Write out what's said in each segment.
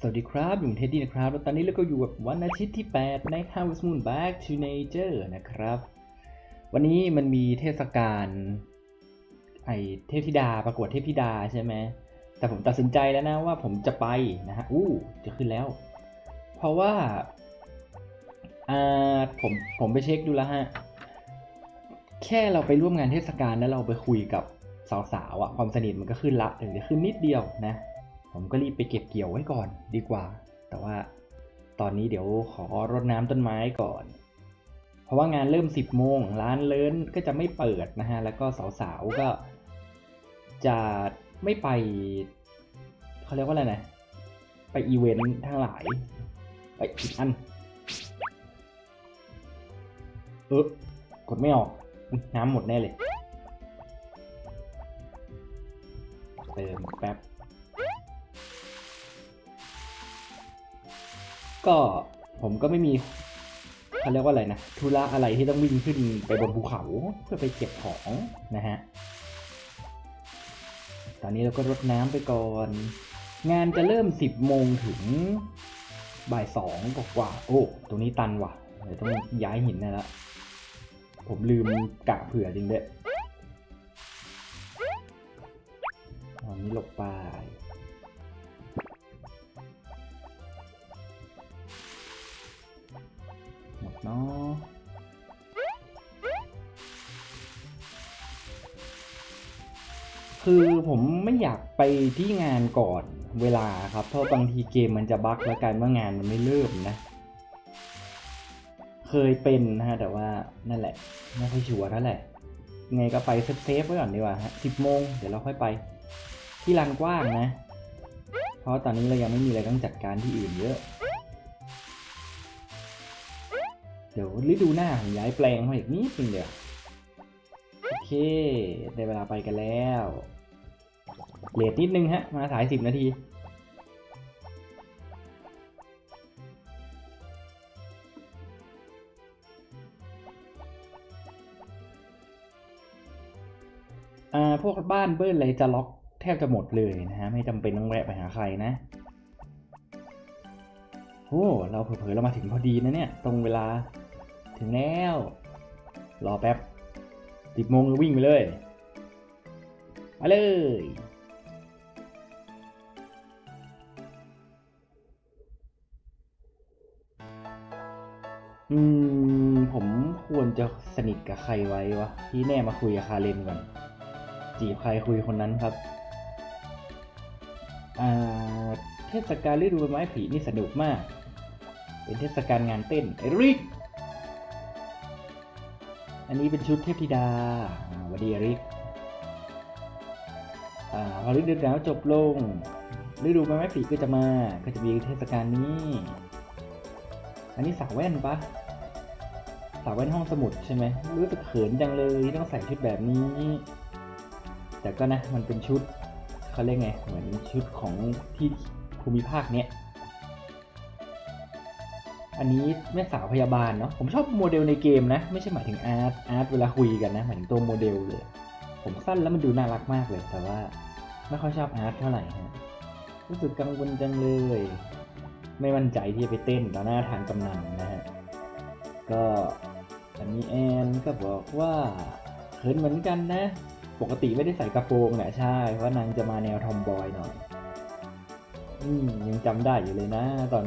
สวัสดีครับอยู่เท็ดดี้นะครับแล้วตอนนี้เราก็อยู่กับวันอาทิตย์ที่ 8 ใน Harvest Moon Back to Nature นะครับ วันนี้มันมีเทศกาลไอเทพธิดาประกวดเทพธิดาใช่ไหม แต่ผมตัดสินใจแล้วนะว่าผมจะไปนะฮะ อู้จะขึ้นแล้ว เพราะว่าอ่าผมผมไปเช็คดูแล้วฮะ แค่เราไปร่วมงานเทศกาลแล้วเราไปคุยกับสาวๆอะความสนิทมันก็ขึ้นละถึงจะขึ้นนิดเดียวนะ ผมก็รีบไปเก็บเกี่ยวไว้ก่อนดีกว่า แต่ว่าตอนนี้เดี๋ยวขอรดน้ำต้นไม้ก่อน เพราะว่างานเริ่ม 10โมงร้านเลินก็จะไม่เปิดนะฮะ แล้วก็สาวๆก็จะไม่ไปเขาเรียกว่าอะไรนะ ไปอีเวนต์ทั้งหลายไปอีกอัน เออกดไม่ออก น้ำหมดแน่เลย เติมแป๊บ ก็ผมก็ไม่มีเขาเรียกว่าอะไรนะธุระอะไรที่ต้องวิ่งขึ้นไปบนภูเขาเพื่อไปเก็บของนะฮะตอนนี้เราก็รดน้ำไปก่อน งานจะเริ่ม 10โมงถึงบ่ายสองกว่าโอ้ตรงนี้ตันว่ะเดี๋ยวต้องย้ายหินนะละผมลืมกะเผื่อจริงเด้ออันนี้หลบไป เนาะคือผมไม่อยากไปที่งานก่อนเวลาครับ เพราะบางทีเกมมันจะบั๊กแล้วกันว่างานมันไม่เริ่มนะ เคยเป็นนะฮะแต่ว่านั่นแหละไม่ค่อยชัวร์นั่นแหละไงก็ไปเซฟๆไว้ก่อนดีกว่าฮะสิบโมงเดี๋ยวเราค่อยไป ที่ลานกว้างนะ เพราะตอนนี้เรายังไม่มีอะไรต้องจัดการที่อื่นเยอะ เดี๋ยวฤดูหน้าผมย้ายแปลงมาอีกนิดนึงเดี๋ยวโอเคได้เวลาไปกันแล้วเลทนิดนึงฮะ มาสายสิบนาที อ่า พวกบ้านเบิ้ลอะไรจะล็อกแทบจะหมดเลยนะฮะ ไม่จำเป็นต้องแวะไปหาใครนะโอ้เราเผลอๆเรามาถึงพอดีนะเนี่ย ตรงเวลา ถึงแล้ว รอแป๊บสิบโมงก็วิ่งไปเลย มาเลย อืม ผมควรจะสนิทกับใครไว้วะ ที่แน่มาคุยกับคาเรนก่อน จีบใครคุยคนนั้นครับ อ่า เทศกาลฤดูใบไม้ผลินี่สนุกมาก เป็นเทศกาลงานเต้นไอริก อันนี้เป็นชุดเทพธิดาวัสดีอริกอาพอฤดูหนาวจบลง ฤดูใบไม้ผลิก็จะมา ก็จะมีเทศกาลนี้ อันนี้สาวแว่นปะสาวแว่นห้องสมุดใช่ไหมรู้สึกเขินจังเลยที่ต้องใส่ชุดแบบนี้ แต่ก็นะมันเป็นชุดเขาเรียกไงเหมือนชุดของที่ภูมิภาคเนี้ย อันนี้แม่สาวพยาบาลเนาะผมชอบโมเดลในเกมนะ ไม่ใช่หมายถึงอาร์ตอาร์ตเวลาคุยกันนะหมายถึงตัวโมเดลเลย ผมสั้นแล้วมันดูน่ารักมากเลย แต่ว่าไม่ค่อยชอบอาร์ตเท่าไหร่ฮะรู้สึกกังวลจังเลย ไม่มั่นใจที่จะไปเต้นต่อหน้าทางกำนันนะฮะก็อันนี้แอนก็บอกว่าเขินเหมือนกันนะ ปกติไม่ได้ใส่กระโปรงแหละใช่เพราะนางจะมาแนวทอมบอยหน่อย อืมยังจำได้อยู่เลยนะ ตอน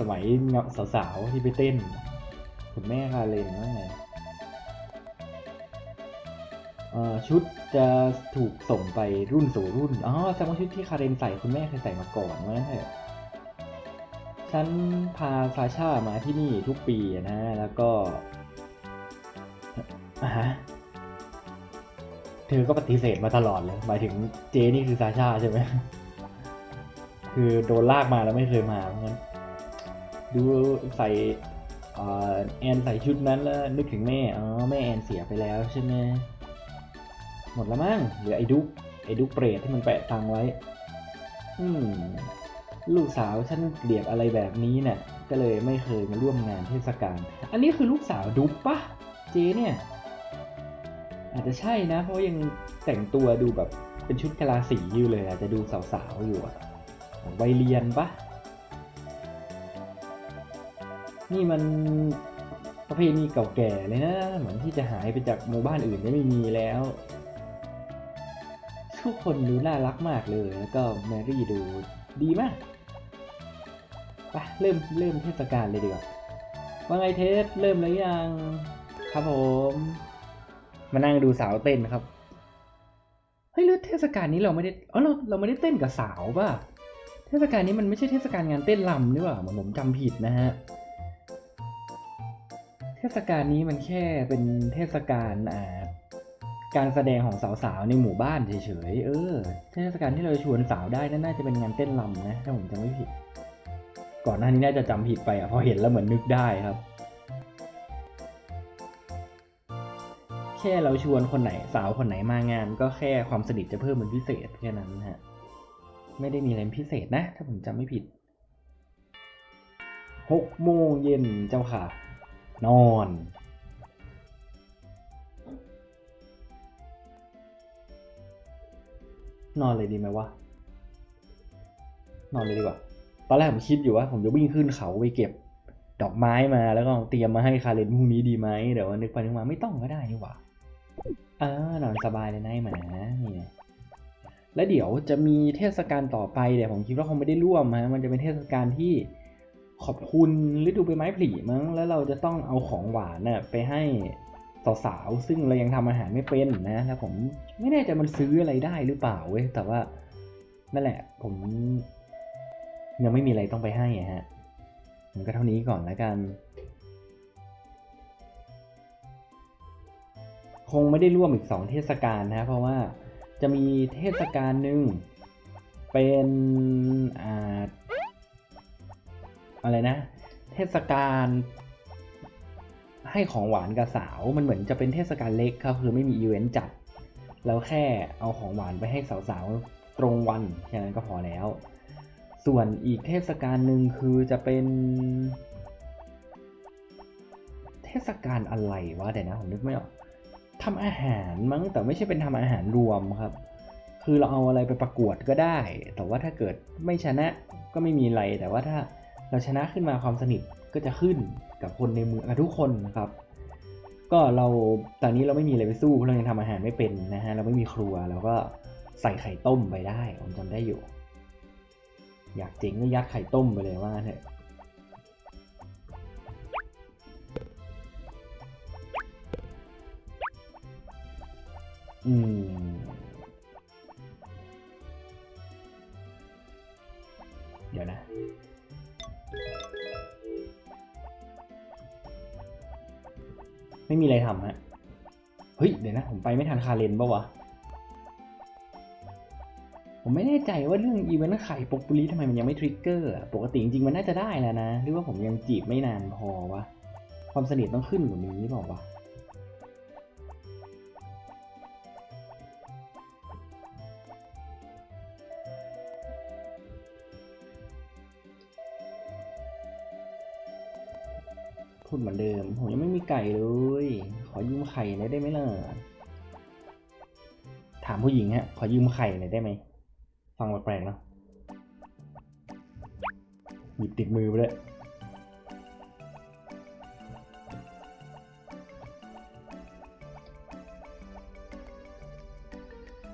สมัยสาวๆ ที่ไปเต้นคุณแม่คาเลนว่าไงเอ่อชุดจะถูกส่งไปรุ่นสู่รุ่น อ๋อแสดงว่าชุดที่คาเรนใส่คุณแม่เคยใส่มาก่อนว่างั้นเถอะฉันพาซาชามาที่นี่ทุกปีนะ แล้วก็อะฮะเธอก็ปฏิเสธมาตลอดเลย หมายถึงเจนี่คือซาชาใช่ไหม คือโดนลากมาแล้วไม่เคยมาเพราะงั้น ดูใส่แอนใส่ชุดนั้นแล้วนึกถึงแม่ อ๋อ แม่แอนเสียไปแล้วใช่ไหมหมดแล้วมั้งเหลือไอ้ดุ๊กไอ้ดุ๊กเปรตที่มันแปะตังไว้ อืม ลูกสาวฉันเกลียดอะไรแบบนี้เนี่ยก็เลยไม่เคยมาร่วมงานเทศกาล อันนี้คือลูกสาวดุ๊กปะเจเนี่ย อาจจะใช่นะ เพราะยังแต่งตัวดูแบบเป็นชุดกะลาสีอยู่เลย อาจจะดูสาวๆอยู่อะวัยเรียนปะ นี่มันประเพณีเก่าแก่เลยนะ เหมือนที่จะหายไปจากหมู่บ้านอื่นได้ไม่มีแล้ว ทุกคนดูน่ารักมากเลย แล้วก็แมรี่ดูดีมากไปเริ่มเริ่มเทศกาลเลยดีกว่า ว่าไงเทสเริ่มแล้วยัง ครับผม มานั่งดูสาวเต้นครับ เฮ้ยหรือเทศกาลนี้เราไม่ได้อ๋อเราเราไม่ได้เต้นกับสาวป่ะ เทศกาลนี้มันไม่ใช่เทศกาลงานเต้นรำนี่หว่าเหมือนผมจำผิดนะฮะ เทศกาลนี้มันแค่เป็นเทศกาลอ่าการแสดงของสาวๆในหมู่บ้านเฉยๆ เออ เทศกาลที่เราชวนสาวได้นั่นน่าจะเป็นงานเต้นรำนะ ถ้าผมจำไม่ผิด ก่อนหน้านี้น่าจะจำผิดไปอะพอเห็นแล้วเหมือนนึกได้ครับ แค่เราชวนคนไหนสาวคนไหนมางาน ก็แค่ความสนิทจะเพิ่มเป็นพิเศษแค่นั้นฮะ ไม่ได้มีอะไรพิเศษนะ ถ้าผมจำไม่ผิดหกโมงเย็นเจ้าค่ะ นอน นอนเลยดีไหมวะ นอนเลยดีกว่า ตอนแรกผมคิดอยู่ว่า ผมจะวิ่งขึ้นเขาไปเก็บ ดอกไม้มาแล้วก็เตรียมมาให้คาเรนพรุ่งนี้ดีไหมเดี๋ยวนึกไปนึกมาไม่ต้องก็ได้นี่หว่าอ่านอนสบายเลยนายหมานี่ไงแล้วเดี๋ยวจะมีเทศกาลต่อไปเดี๋ยวผมคิดว่าคงไม่ได้ร่วมฮะมันจะเป็นเทศกาลที่ ขอบคุณฤดูใบไม้ผลิมั้ง แล้วเราจะต้องเอาของหวานน่ะไปให้สาวๆซึ่งเรายังทำอาหารไม่เป็นนะแล้วผมไม่แน่ใจมันซื้ออะไรได้หรือเปล่าเว้ยแต่ว่านั่นแหละ ผมยังไม่มีอะไรต้องไปให้ฮะมันก็เท่านี้ก่อนแล้วกัน คงไม่ได้ร่วมอีกสองเทศกาลนะเพราะว่าจะมีเทศกาลหนึ่งเป็นอ่า อะไรนะ เทศกาลให้ของหวานกับสาวมันเหมือนจะเป็นเทศกาลเล็กครับคือไม่มีอีเวนต์จัด แล้วแค่เอาของหวานไปให้สาวๆตรงวันแค่นั้นก็พอแล้ว ส่วนอีกเทศกาลหนึ่งคือจะเป็น เทศกาลอะไรวะเดี๋ยวนะผมนึกไม่ออกทำอาหารมั้งแต่ไม่ใช่เป็นทำอาหารรวมครับ คือเราเอาอะไรไปประกวดก็ได้ แต่ว่าถ้าเกิดไม่ชนะก็ไม่มีอะไรแต่ว่าถ้า เราชนะขึ้นมาความสนิทก็จะขึ้นกับคนในเมืองกับทุกคนนะครับ ก็เราตอนนี้เราไม่มีอะไรไปสู้เพราะเรายังทำอาหารไม่เป็นนะฮะเราไม่มีครัวเราก็ใส่ไข่ต้มไปได้ ผมจำได้อยู่ อยากเจ๋งก็ยัดไข่ต้มไปเลยว่างั้นเถอะอืม ไม่มีอะไรทำฮะ เฮ้ย เดี๋ยวนะ ผมไปไม่ทันคาเลนปะวะ ผมไม่แน่ใจว่าเรื่องอีเวนต์ไข่ปกปุริทำไมมันยังไม่ทริกเกอร์ปกติจริงๆมันน่าจะได้แล้วนะ หรือว่าผมยังจีบไม่นานพอวะ ความสนิทต้องขึ้นกว่านี้เปล่าวะ พูดเหมือนเดิม ผมยังไม่มีไก่เลย ขอยืมไข่หน่อยได้ไหมล่ะ ถามผู้หญิงฮะ ขอยืมไข่หน่อยได้ไหม ฟังแปลกๆเนอะหยิบติดมือไปเลย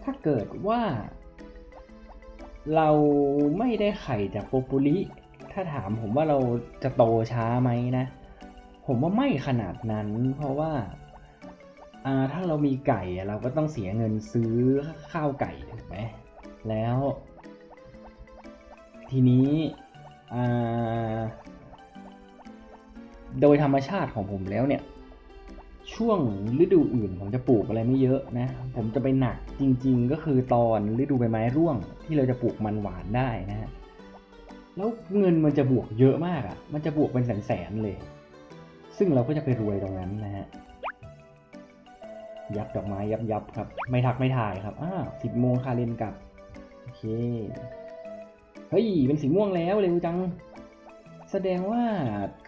ถ้าเกิดว่า เราไม่ได้ไข่จากโปปุลิถ้าถามผมว่าเราจะโตช้าไหมนะ ผมว่าไม่ขนาดนั้น เพราะว่าอ่าถ้าเรามีไก่เราก็ต้องเสียเงินซื้อข้าวไก่ถูกไหมแล้ว ทีนี้อ่าโดยธรรมชาติของผมแล้วเนี่ย ช่วงฤดูอื่นผมจะปลูกอะไรไม่เยอะนะ ผมจะไปหนักจริงๆก็คือตอนฤดูใบไม้ร่วง ที่เราจะปลูกมันหวานได้นะฮะแล้วเงินมันจะบวกเยอะมากอะ่ะ มันจะบวกเป็นแสนๆเลย ซึ่งเราก็จะไปรวยตรงนั้นนะฮะ ยับดอกไม้ยับยับครับ ไม่ทักไม่ถ่ายครับ อ้าวสิบโมงคาเรนกลับ โอเค เฮ้ย เป็นสีม่วงแล้วเร็วจัง แสดงว่า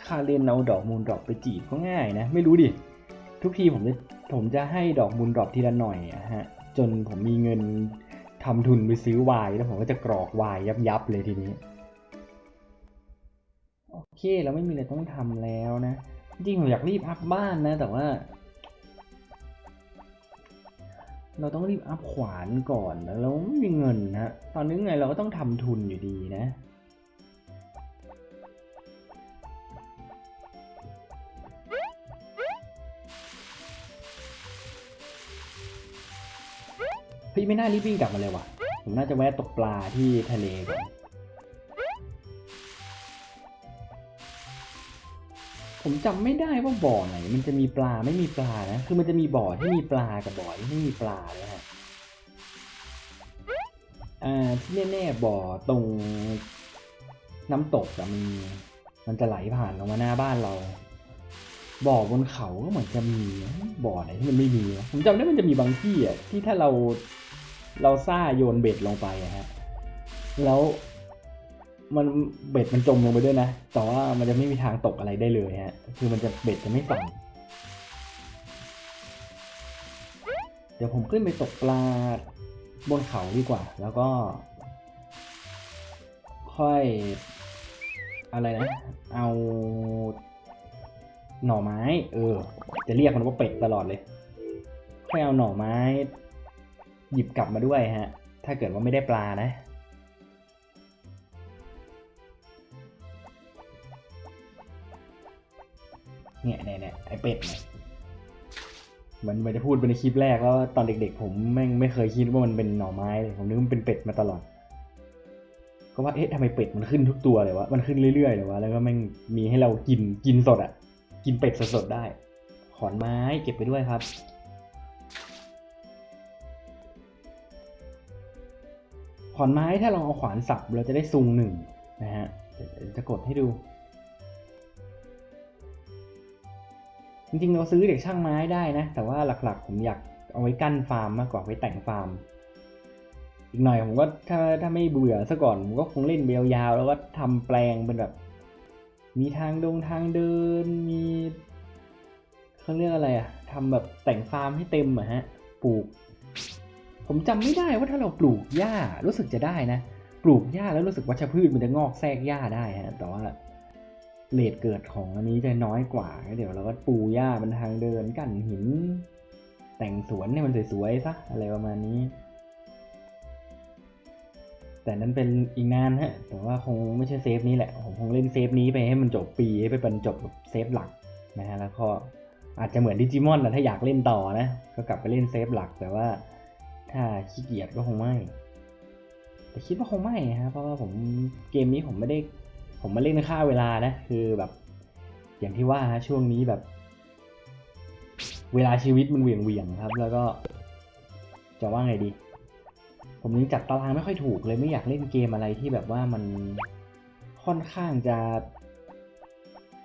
คาเรนเอาดอกมูลดรอปไปจีบก็ง่ายนะ ไม่รู้ดิ ทุกทีผมจะผมจะให้ดอกมูลดรอปทีละหน่อยอะฮะ จนผมมีเงินทำทุนไปซื้อไวน์แล้วผมก็จะกรอกไวน์ยับยับเลยทีนี้ โอเค เราไม่มีอะไรต้องทำแล้วนะ จริงผมอยากรีบอัพบ้านนะแต่ว่า เราต้องรีบอัพขวานก่อนแล้วเราไม่มีเงินนะตอนนี้ไงเราก็ต้องทำทุนอยู่ดีนะพี่ไม่น่ารีบวิ่งกลับมาเลยว่ะ ผมน่าจะแวะตกปลาที่ทะเลก่อน ผมจำไม่ได้ว่าบ่อไหน มันจะมีปลาไม่มีปลานะ คือมันจะมีบ่อที่มีปลากับบ่อที่ไม่มีปลาเลยฮะอ่าที่แน่ๆบ่อตรงน้ำตกอะมีมันจะไหลผ่านลงมาหน้าบ้านเรา บ่อบนเขาก็เหมือนจะมีบ่อไหนที่มันไม่มีผมจำได้มันจะมีบางที่อะที่ถ้าเราเราซ่าโยนเบ็ดลงไปอะฮะแล้ว มันเบ็ดมันจมลงไปด้วยนะ แต่ว่ามันจะไม่มีทางตกอะไรได้เลยฮะ คือมันจะเบ็ดจะไม่สั่นเดี๋ยวผมขึ้นไปตกปลาบนเขาดีกว่า แล้วก็ ค่อย อะไรนะ เอาหน่อไม้ เออ จะเรียกมันว่าเป็ดตลอดเลย ค่อยเอาหน่อไม้ หยิบกลับมาด้วยฮะ ถ้าเกิดว่าไม่ได้ปลานะ เนี่ยเนี่ยเนี่ยไอเป็ดเนี่ยมือนมันจะพูดไปในคลิปแรกแล้วว่าตอนเด็กๆ ผมแม่งไม่เคยคิดว่ามันเป็นหน่อไม้เลยผมนึกมันเป็นเป็ดมาตลอด ก็ว่าเอ๊ะทำไมเป็ดมันขึ้นทุกตัวเลยวะมันขึ้นเรื่อยๆเลยวะแล้วก็แม่งมีให้เรากินกินสดอะ่ะ กินเป็ดสดๆได้ ขอนไม้เก็บไปด้วยครับขอนไม้ถ้าเราเอาขวานสับเราจะได้ซุงหนึ่งนะฮะเดี๋ยวจะกดให้ดู จริงๆ เราซื้อเด็กช่างไม้ได้นะ แต่ว่าหลักๆ ผมอยากเอาไว้กั้นฟาร์มมากกว่าไว้แต่งฟาร์ม อีกหน่อยผมก็ถ้าถ้าไม่เบื่อซะก่อน ผมก็คงเล่นเบลยาว แล้วก็ทำแปลงเป็นแบบ มีทางดงทางเดิน มีเขาเรียกอะไรอะทำแบบแต่งฟาร์มให้เต็มอะฮะ ปลูก ผมจำไม่ได้ว่าถ้าเราปลูกหญ้ารู้สึกจะได้นะ ปลูกหญ้าแล้วรู้สึกวัชพืชมันจะงอกแทรกหญ้าได้ฮะ แต่ว่า เลทเกิดของอันนี้จะน้อยกว่า เดี๋ยวเราก็ปูหญ้าเป็นทางเดินกั้นหิน แต่งสวนให้มันสวยๆซะอะไรประมาณนี้ แต่นั้นเป็นอีกนานฮะ แต่ว่าคงไม่ใช่เซฟนี้แหละ ผมคงเล่นเซฟนี้ไปให้มันจบปีให้ไปบรรจบกับเซฟหลักนะฮะแล้วก็อาจจะเหมือนดิจิมอนนะถ้าอยากเล่นต่อนะ ก็กลับไปเล่นเซฟหลักแต่ว่าถ้าขี้เกียจก็คงไม่ แต่คิดว่าคงไม่ฮะเพราะว่าผมเกมนี้ผมไม่ได้ ผมมาเล่นค่าเวลานะ คือแบบ อย่างที่ว่าฮะช่วงนี้แบบ เวลาชีวิตมันเหวี่ยงเวียงครับ แล้วก็ จะว่าไงดี ผมยังจัดตารางไม่ค่อยถูกเลยไม่อยากเล่นเกมอะไรที่แบบว่ามันค่อนข้างจะ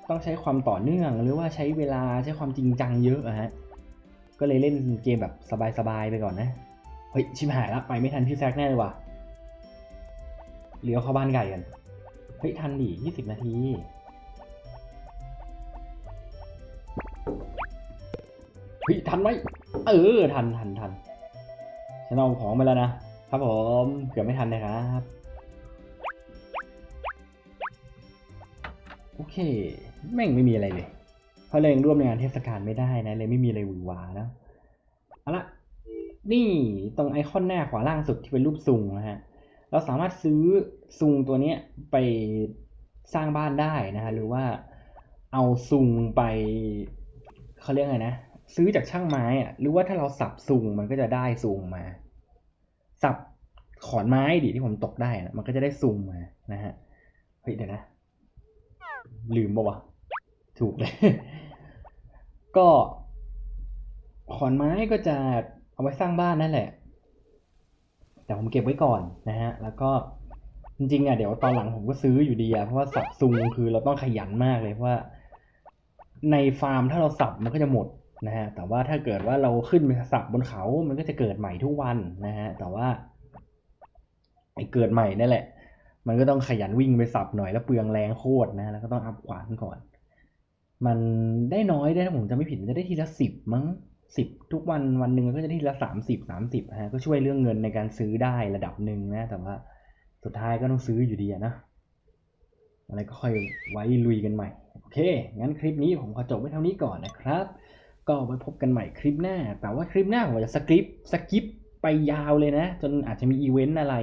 ต้องใช้ความต่อเนื่องหรือว่าใช้เวลาใช้ความจริงจังเยอะอะฮะก็เลยเล่นเกมแบบสบายๆไปก่อนนะเฮ้ยชิบหายละไปไม่ทันพี่แซกแน่เลยว่ะเลี้ยวเข้าบ้านไก่กัน เฮ้ยทันดิยี่สิบนาที เฮ้ยทันไหมเออ ทันทันทันฉันเอาของไปแล้วนะ ครับผมเกือบไม่ทันเลยครับ โอเค แม่งไม่มีอะไรเลย เพราะเรายังร่วมในงานเทศกาลไม่ได้นะ เลยไม่มีอะไรหวือหวานะเอาละนี่ตรงไอคอนหน้าขวาล่างสุดที่เป็นรูปซุงนะฮะ เราสามารถซื้อซุงตัวนี้ไปสร้างบ้านได้นะฮะหรือว่าเอาซุงไปเขาเรียกไงนะซื้อจากช่างไม้อะหรือว่าถ้าเราสับซุงมันก็จะได้ซุงมา สับขอนไม้ดิที่ผมตกได้นะมันก็จะได้ซุงมานะฮะเฮ้ยเดี๋ยวนะ ลืมปะวะถูกเลย ก็ขอนไม้ก็จะเอาไว้สร้างบ้านนั่นแหละ แต่ผมเก็บไว้ก่อนนะฮะ แล้วก็จริงๆอะเดี๋ยวตอนหลังผมก็ซื้ออยู่ดีอะเพราะว่าสับซุงคือเราต้องขยันมากเลยเพราะว่า ในฟาร์มถ้าเราสับมันก็จะหมดนะฮะแต่ว่าถ้าเกิดว่าเราขึ้นไปสับบนเขา มันก็จะเกิดใหม่ทุกวันนะฮะแต่ว่าไอ้เกิดใหม่นั่นแหละ มันก็ต้องขยันวิ่งไปสับหน่อยแล้วเปลืองแรงโคตรนะแล้วก็ต้องอัพขวานก่อน มันได้น้อยได้ถ้าผมจะไม่ผิดมันจะได้ทีละสิบมั้ง สิบทุกวันวันหนึ่งก็จะได้ทีละสามสิบสามสิบฮะก็ช่วยเรื่องเงินในการซื้อได้ระดับหนึ่งนะ แต่ว่าสุดท้ายก็ต้องซื้ออยู่ดีนะอะไรก็ค่อยไว้ลุยกันใหม่ โอเค งั้นคลิปนี้ผมขอจบไว้เท่านี้ก่อนนะครับ ก็ไว้พบกันใหม่คลิปหน้า แต่ว่าคลิปหน้าผมจะสคริปสกิปไปยาวเลยนะ จนอาจจะมีอีเวนต์อะไร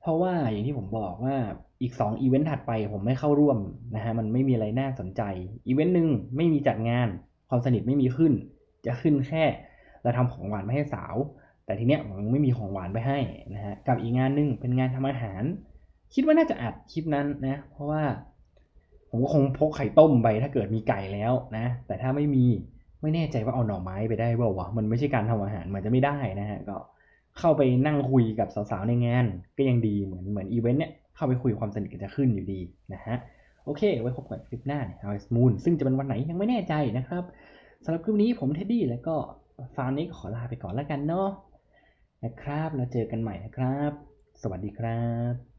เพราะว่าอย่างที่ผมบอกว่าอีก2อีเวนต์ถัดไปผมไม่เข้าร่วมนะฮะ มันไม่มีอะไรน่าสนใจ อีเวนต์หนึ่งไม่มีจัดงาน ความสนิทไม่มีขึ้น จะขึ้นแค่เราทำของหวานไปให้สาว แต่ทีเนี้ยผมไม่มีของหวานไปให้นะฮะกับอีกงานหนึ่งเป็นงานทำอาหาร คิดว่าน่าจะอัดคลิปนั้นนะ เพราะว่าผมก็คงพกไข่ต้มไปถ้าเกิดมีไก่แล้วนะ แต่ถ้าไม่มีไม่แน่ใจว่าเอาหน่อไม้ไปได้เปล่าวะมันไม่ใช่การทำอาหารมันจะไม่ได้นะฮะก็เข้าไปนั่งคุยกับสาวๆในงาน ก็ยังดีเหมือนเหมือนอีเวนต์เนี่ยเข้าไปคุยความสนิทกันจะขึ้นอยู่ดีนะฮะโอเค ไว้พบกันคลิปหน้าใน House Moon ซึ่งจะเป็นวันไหนยังไม่แน่ใจนะครับ สำหรับคลิปนี้ผมเท็ดดี้แล้วก็ฟาร์มนี้ขอลาไปก่อนแล้วกันเนาะนะครับ แล้วเจอกันใหม่นะครับ สวัสดีครับ